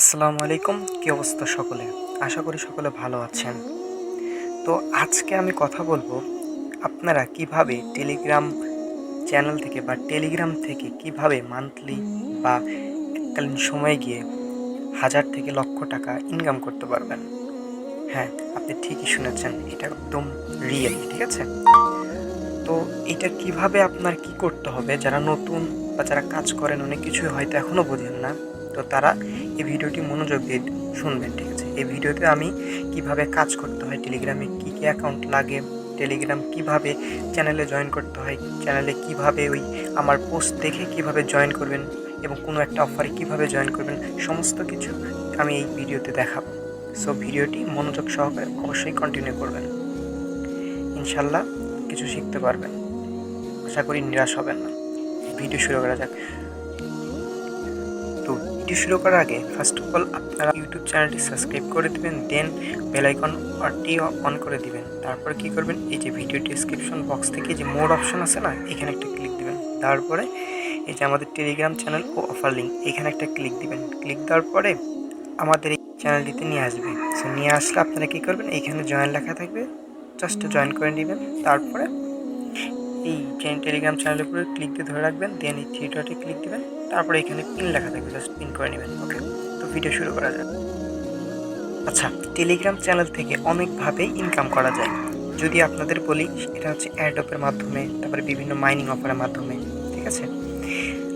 আসসালামু আলাইকুম। কী অবস্থা সকলে? আশা করি সকলে ভালো আছেন। তো আজকে আমি কথা বলব আপনারা কীভাবে টেলিগ্রাম চ্যানেল থেকে বা টেলিগ্রাম থেকে কীভাবে মান্থলি বা এককালীন সময়ে গিয়ে হাজার থেকে লক্ষ টাকা ইনকাম করতে পারবেন? হ্যাঁ আপনি ঠিকই শুনেছেন, এটা একদম রিয়েল ঠিক আছে? তো এটা কীভাবে আপনার কি করতে হবে? যারা নতুন বা যারা কাজ করেন, অনেক কিছুই হয়তো এখনও বোঝেন না। তো তারা এই ভিডিওটি মনোযোগ দিয়ে শুনবেন, ঠিক আছে? এই ভিডিওতে আমি কীভাবে কাজ করতে হয় টেলিগ্রামে কী কী অ্যাকাউন্ট লাগে টেলিগ্রাম কীভাবে চ্যানেলে জয়েন করতে হয় চ্যানেলে কীভাবে ওই আমার পোস্ট দেখে কীভাবে জয়েন করবেন এবং কোনো একটা অফারে কীভাবে জয়েন করবেন, সমস্ত কিছু আমি এই ভিডিওতে দেখাবো। সো ভিডিওটি মনোযোগ সহকারে অবশ্যই কন্টিনিউ করবেন। ইনশাল্লাহ কিছু শিখতে পারবেন। আশা করি নিরাশ হবেন না। ভিডিও শুরু করা যাক। ভিডিও শুরু করার আগে ফার্স্ট অফ অল আপনারা ইউটিউব চ্যানেলটি সাবস্ক্রাইব করে দিবেন দেন বেলাইকন অনটি অন করে দিবেন। তারপরে কি করবেন? এই যে ভিডিও ডিসক্রিপশন বক্স থেকে যে মোড অপশন আছে না, এখানে একটা ক্লিক দিবেন। তারপরে এই যে আমাদের টেলিগ্রাম চ্যানেল ও অফার লিঙ্ক এখানে একটা ক্লিক দিবেন। ক্লিক দেওয়ার পরে আমাদের এই চ্যানেলটিতে নিয়ে আসবে। সো নিয়ে আসলে আপনারা কী করবেন? এইখানে জয়েন লেখা থাকবে। জাস্ট জয়েন করে নেবেন। তারপরে এই টেলিগ্রাম চ্যানেলের উপরে ক্লিক দিয়ে ধরে রাখবেন দেন এই থ্রি ডটে ক্লিক দেবেন, তারপরে এখানে পিন লেখা থাকবে জাস্ট পিন করে নেবেন ওকে তো ভিডিও শুরু করা যাক। আচ্ছা টেলিগ্রাম চ্যানেল থেকে অনেকভাবেই ইনকাম করা যায়। যদি আপনাদের বলি, এটা হচ্ছে অ্যাডোপের মাধ্যমে, তারপরে বিভিন্ন মাইনিং অফারের মাধ্যমে, ঠিক আছে?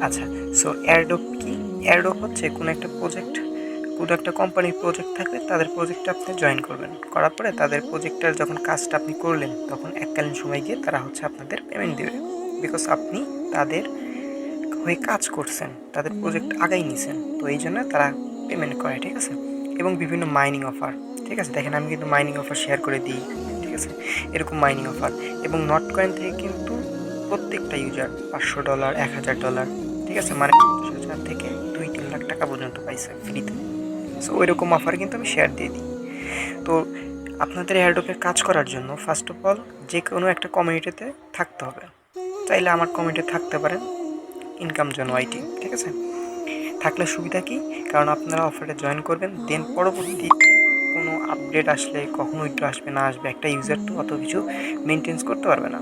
আচ্ছা সো অ্যাডোপ কি? অ্যাডোপ হচ্ছে কোনো একটা প্রজেক্ট কোনো একটা কোম্পানির প্রজেক্ট থাকলে তাদের প্রজেক্টে আপনি জয়েন করবেন। করার পরে তাদের প্রজেক্টটার যখন কাজটা আপনি করলেন, তখন এককালীন সময় গিয়ে তারা হচ্ছে আপনাদের পেমেন্ট দেবে। বিকজ আপনি তাদের হয়ে কাজ করছেন, তাদের প্রজেক্ট আগাই নিছেন, তো এই জন্য তারা পেমেন্ট করে, ঠিক আছে? এবং বিভিন্ন মাইনিং অফার ঠিক আছে? দেখেন, আমি কিন্তু মাইনিং অফার শেয়ার করে দিই, ঠিক আছে? এরকম মাইনিং অফার এবং নট কয়েন থেকে কিন্তু প্রত্যেকটা ইউজার পাঁচশো ডলার এক হাজার ডলার ঠিক আছে? মানে হাজার থেকে দুই, তিন লাখ টাকা পর্যন্ত পাইছে ফ্রিতে সো ওই রকম অফার কিন্তু আমি শেয়ার দিয়ে দিই। তো আপনাদের এয়ারডোপে কাজ করার জন্য ফার্স্ট অফ অল যে কোনো একটা কমিউনিটিতে থাকতে হবে। চাইলে আমার কমিউনিটি থাকতে পারেন ইনকাম জন্য আইটি ঠিক আছে? থাকলে সুবিধা কি? কারণ আপনারা অফারে জয়েন করবেন দেন পরবর্তী কোনো আপডেট আসলে কখন উইথড্র আসবে, না আসবে, একটা ইউজার তো অত কিছু মেনটেন্স করতে পারবে না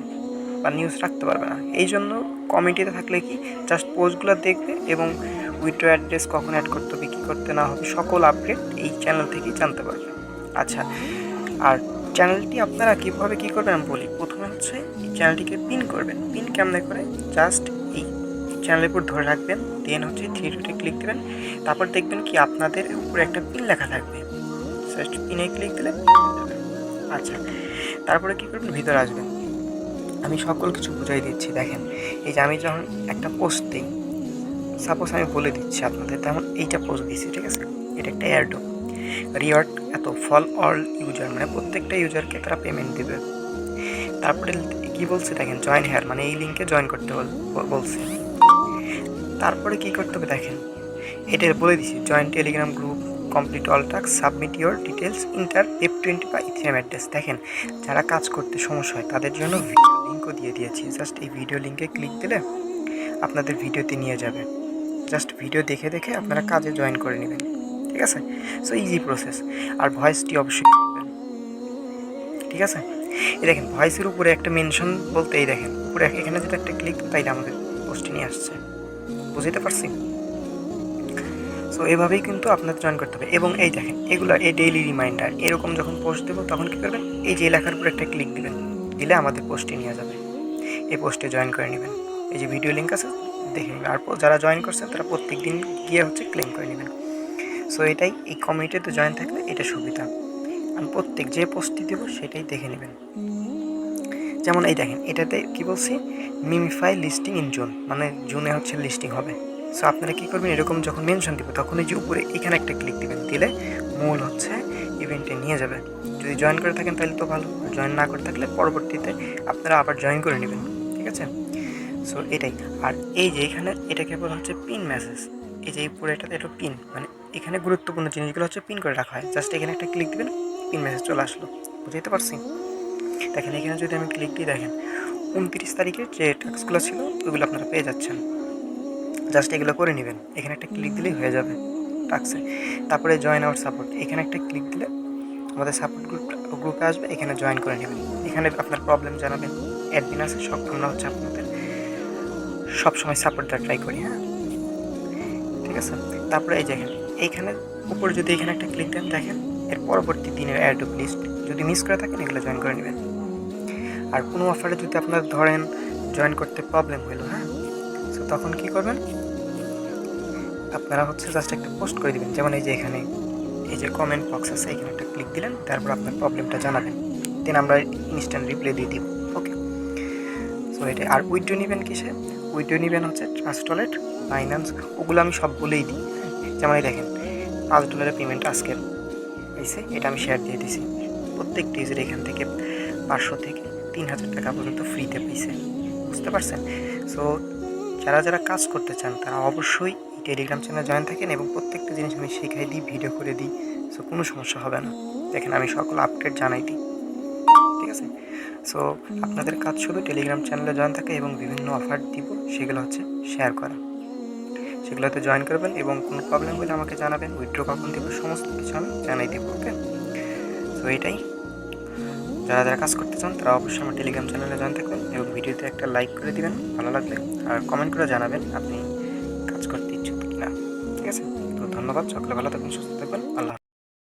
বা নিউজ রাখতে পারবে না। এই জন্য কমিটিতে থাকলে কি জাস্ট পোস্টগুলো দেখবে এবং উইথড্র অ্যাড্রেস কখন অ্যাড করতে হবে, কী করতে না হবে, সকল আপডেট এই চ্যানেল থেকেই জানতে পারবে। আচ্ছা আর চ্যানেলটি আপনারা কীভাবে কী করবেন আমি বলি। প্রথমে হচ্ছে এই চ্যানেলটিকে পিন করবেন। পিন কেমনে করে? জাস্ট এই চ্যানেলের উপর ধরে রাখবেন দেন হচ্ছে থ্রি ক্লিক দেবেন। তারপর দেখবেন কি আপনাদের উপরে একটা পিন লেখা থাকবে। জাস্ট পিনে ক্লিক দিলে আচ্ছা তারপরে কী করবেন? ভিতরে আসবেন। আমি সকল কিছু বুঝাই দিচ্ছি, দেখেন। এই যে আমি যখন একটা পোস্ট দিই সাপোজ আমি বলে দিচ্ছি আপনাদের, তেমন এইটা পোস্ট দিচ্ছি ঠিক আছে? এটা একটা এয়ারডো রিওয়ার্ড এত ফল অল ইউজার মানে প্রত্যেকটা ইউজারকে তারা পেমেন্ট দেবে। তারপরে কি বলছে, দেখেন জয়েন হেয়ার মানে এই লিঙ্কে জয়েন করতে বলছে। তারপরে কি করতে হবে, দেখেন, এটা বলে দিছি join Telegram group complete all task submit your details enter F twenty বা ইথিয়াম অ্যাড্রেস দেখেন, যারা কাজ করতে সমস্যা হয়, তাদের জন্য লিঙ্কও দিয়ে দিয়েছি। জাস্ট এই ভিডিও লিঙ্কে ক্লিক দিলে আপনাদের ভিডিওতে নিয়ে যাবে। জাস্ট ভিডিও দেখে দেখে আপনারা কাজে জয়েন করে নেবেন। ঠিক আছে? সো ইজি প্রসেস আর ভয়েসটি অবশ্যই ঠিক আছে? এই দেখেন ভয়েসের উপরে একটা মেনশন বলতে এই দেখেন, উপরে এখানে যেটা একটা ক্লিক তাইলে আমাদের পোস্টে নিয়ে আসছে। বুঝতে পারছি? সো এভাবেই কিন্তু আপনাদের জয়েন করতে হবে। এবং এই দেখেন, এগুলো, এই ডেইলি রিমাইন্ডার এরকম যখন পোস্ট দেবো, তখন কী করবেন? এই যে লেখার উপরে একটা ক্লিক দিবেন। দিলে আমাদের পোস্টে নিয়ে যাবে। এই পোস্টে জয়েন করে নেবেন। এই যে ভিডিও লিঙ্ক আছে, দেখে নেবেন। আর যারা জয়েন করছেন, তারা প্রত্যেক দিন গিয়ে হচ্ছে ক্লেম করে নেবেন। সো এটাই এই কমিউনিটিতে জয়েন থাকলে এটা সুবিধা। আমি প্রত্যেক যে পোস্টটি দেবো, সেটাই দেখে নেবেন। যেমন এই দেখেন, এটাতে কি বলছি? মিমিফাই লিস্টিং ইন জুন মানে জুনে হচ্ছে লিস্টিং হবে। সো আপনারা কী করবেন? এরকম যখন মেনশন দিব তখন এই যে উপরে এখানে একটা ক্লিক দিবেন। দিলে মূল হচ্ছে ইভেন্টে নিয়ে যাবে যদি জয়েন করে থাকেন, তাহলে তো ভালো। জয়েন না করে থাকলে পরবর্তীতে আপনারা আবার জয়েন করে নেবেন। ঠিক আছে? সো এটাই। আর এই যে এখানে এটাকে বলা হচ্ছে পিন মেসেজ এই যে এই পুরো এটাতে এটা পিন মানে এখানে গুরুত্বপূর্ণ জিনিসগুলো হচ্ছে পিন করে রাখা হয়। জাস্ট এখানে একটা ক্লিক দিবেন পিন মেসেজ চলে আসলো। বুঝতে পারছি দেখেন, এখানে যদি আমি ক্লিক দিই, দেখেন, উনত্রিশ তারিখের যে টাস্কগুলো ছিল, ওইগুলো আপনারা পেয়ে যাচ্ছেন। জাস্ট এগুলো করে নেবেন। এখানে একটা ক্লিক দিলেই হয়ে যাবে। টাক্সে তারপরে জয়েন আওয়ার সাপোর্ট এখানে একটা ক্লিক দিলে আমাদের সাপোর্ট গ্রুপ গ্রুপে আসবে, এখানে জয়েন করে নেবেন। এখানে আপনার প্রবলেম জানাবেন। অ্যাডমিন আছে সব আমরা হচ্ছে আপনাদের। সবসময় সাপোর্ট দেওয়ার ট্রাই করি হ্যাঁ। ঠিক আছে? তারপরে এই যে এখানে এইখানে উপরে যদি এখানে একটা ক্লিক দেন, দেখেন, এর পরবর্তী দিনের অ্যাড লিস্ট যদি মিস করে থাকেন, এগুলো জয়েন করে নেবেন। আর কোনো অফারে যদি আপনার ধরেন জয়েন করতে প্রবলেম হলো হ্যাঁ তখন কি করবেন? আপনারা হচ্ছে জাস্ট একটা পোস্ট করে দিবেন। যেমন এই যে এখানে, এই যে কমেন্ট বক্স আছে, এখানে একটা ক্লিক দিলেন, তারপর আপনার প্রবলেমটা জানাবেন। দেন আমরা ইনস্ট্যান্ট রিপ্লাই দিয়ে দিব ওকে সো এটা, আর উইড্রো নেবেন কিসে? উইড্রো নেবেন হচ্ছে ট্রাস্ট ওয়ালেট ফাইন্যান্স ওগুলো আমি সব বলেই দিই? যেমন দেখেন, পাঁচ ডলারের পেমেন্ট আজকে পাইছে এটা আমি শেয়ার দিয়ে দিছি। প্রত্যেকটি ইউজার এখান থেকে পাঁচশো থেকে তিন হাজার টাকা পর্যন্ত ফ্রিতে পাইছে। বুঝতে পারছেন? সো যারা যারা কাজ করতে চান, তারা অবশ্যই এই টেলিগ্রাম চ্যানেলে জয়েন থাকেন এবং প্রত্যেকটা জিনিস আমি শেখাই দিই ভিডিও করে দিই সো কোনো সমস্যা হবে না। দেখেন, আমি সকল আপডেট জানাই দিই। ঠিক আছে? সো আপনাদের কাজ শুধু টেলিগ্রাম চ্যানেলে জয়েন থাকে এবং বিভিন্ন অফার দিব, সেগুলো হচ্ছে শেয়ার করা। সেগুলোতে জয়েন করবেন এবং কোনো প্রবলেম হলে আমাকে জানাবেন উইথড্র কখন দেবো, সমস্ত কিছু আমি জানাই দেবো ওকে সো এটাই। যারা যারা কাজ করতে চান, তারা অবশ্যই আমার টেলিগ্রাম চ্যানেলে জয়েন থাকবেন এবং ভিডিওতে একটা লাইক করে দেবেন, ভালো লাগবে আর কমেন্ট করে জানাবেন আপনি কাজ করতে ইচ্ছুক কিনা। ঠিক আছে? তো ধন্যবাদ, সকলে ভালো থাকবেন সুস্থ থাকবেন আল্লাহ।